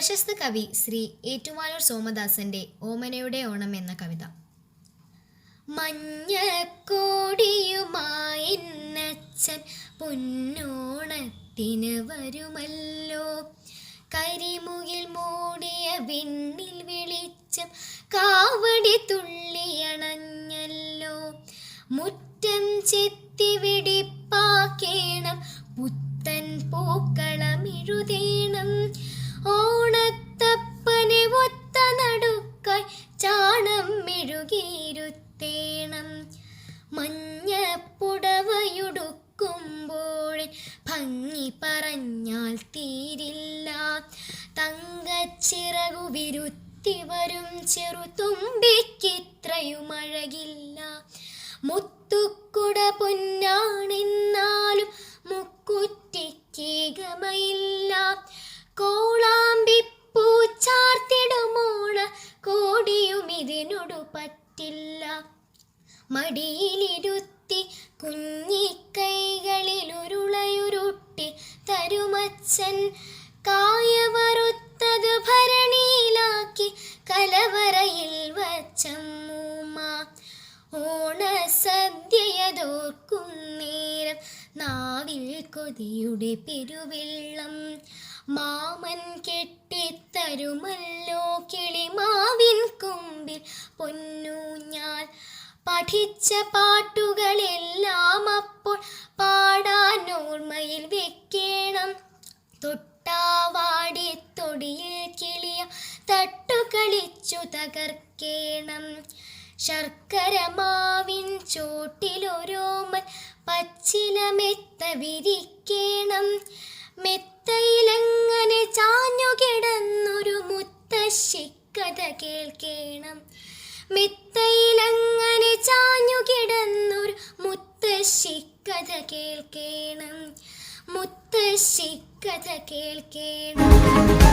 പ്രശസ്ത കവി ശ്രീ ഏറ്റുമാനൂർ സോമദാസന്റെ ഓമനയുടെ ഓണം എന്ന കവിത. മഞ്ഞക്കോടിയുമായിന്നച്ചൻ പൊന്നോണത്തിന് വരുമല്ലോ. കരിമുകിൽ മൂടിയ വിണ്ണിൽ വെളിച്ചം കാവടി തുള്ളിയണഞ്ഞല്ലോ മുറ്റം ചെത്തി വെടിപ്പാക്കേണം പുത്തൻ പൂക്കളമെഴുതേണം ഭംഗി പറഞ്ഞാൽ തീരില്ല. തങ്കച്ചിറകു വിരുത്തി വരും ചെറുതുമ്പിക്കിത്രയും അഴകില്ല മുത്തുക്കുട പൊന്നാണെന്നാലും മുക്കുറ്റിക്കേകമയില്ല. കോളാമ്പി ചാർത്തിടുമോണ കോടിയും ഇതിനോടു പറ്റില്ല മടിയിലിരുത്തി കുഞ്ഞിക്കൈകളിൽ തരുമച്ചൻ കായവറുത്തത് ഭരണിയിലാക്കി കലവറയിൽ വച്ചമ്മൂമ്മ. ഓണസദ്യയതോർക്കും നേരം നാവിൽ കൊതിയുടെ പെരുവെള്ളം. മാമൻ കെട്ടിത്തരുമല്ലോ കിളിമാവിൻ കൊമ്പിൽ പൊന്നൂഞ്ഞാൽ പഠിച്ച പാട്ടുകളെല്ലാം അപ്പോൾ പാടാൻ ഓർമ്മയിൽ വെക്കണം തൊട്ടാവാടി തൊടിയിൽ കിളിയ തട്ടുകളിച്ചു തകർക്കേണം. ശർക്കര മാവിൻ ചോട്ടിലൊരോമൻ പച്ചില മെത്ത വിരിക്കേണം. മെത്തയിലങ്ങനെ ചാഞ്ഞു കിടന്നൊരു മുത്തശ്ശിക്കഥ കേൾക്കേണം. മെത്തയിലങ്ങനെ ചാഞ്ഞു കിടന്നൊരു മുത്തശ്ശിക്കഥ കേൾക്കേണം. മുത്തശ്ശിക്കഥ കേൾക്കേണം.